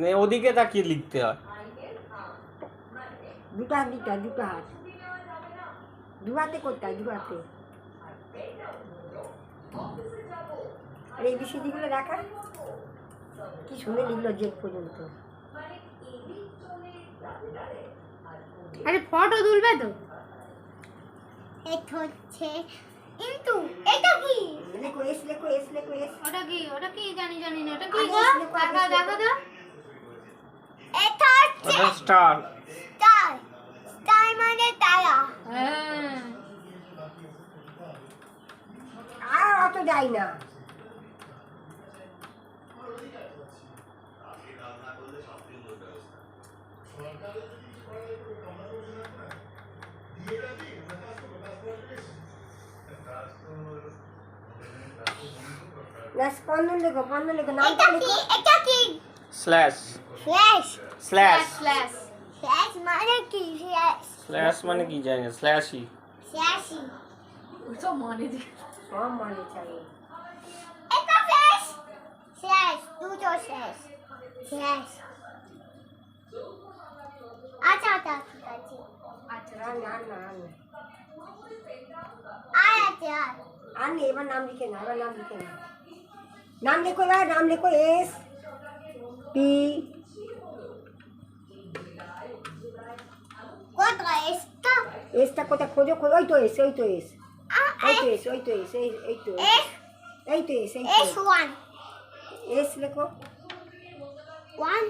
নে ওদিকে তাকিয়ে লিখতে হয়। দুটো হাত দিতে হয় দুটো হাত। দু হাতে করতে হয় দু হাতে। আর এই দেখা কি সুন্দর লিখলো জেল পর্যন্ত। আরে ফটো তুলবে তো। এটা হচ্ছে কিন্তু এটা কি? লেখো এস লেখো এস লেখো। এস ওটা কি ওটা কি? জানি জানি না। ওটা কি গো? দেখা দেখা স্টার স্টার স্টার মানে তারা। হ্যাঁ। আর অত যাই না। না স্পন্দন লেখো স্পন্দন লেখো নামটা এটা কি? লেখো এটা কি? Slash flash slash slash flash মানে কি ফ্ল্যাশ স্ল্যাশ মানে কি জানি স্ল্যাশই ফ্ল্যাশি সব মানে দি সব মানে চাই এটা ফ্ল্যাশ ফ্ল্যাশ দুটো ফ্ল্যাশ ফ্ল্যাশ আচ্ছা আচ্ছা ঠিক আছে আচ্ছা না না না না আর আছে আর আর নেই এবার নাম লিখে না এবার নাম লিখে না নাম লেখো এবার নাম লেখো এস পি কোথায় এসটা কোথায় খোঁজো খোঁজো ওই তো এস ওই তো এস ওই তো এস ওই তো এস এই এই তো এস এই তো এস এই তো এস লেখো ওয়ান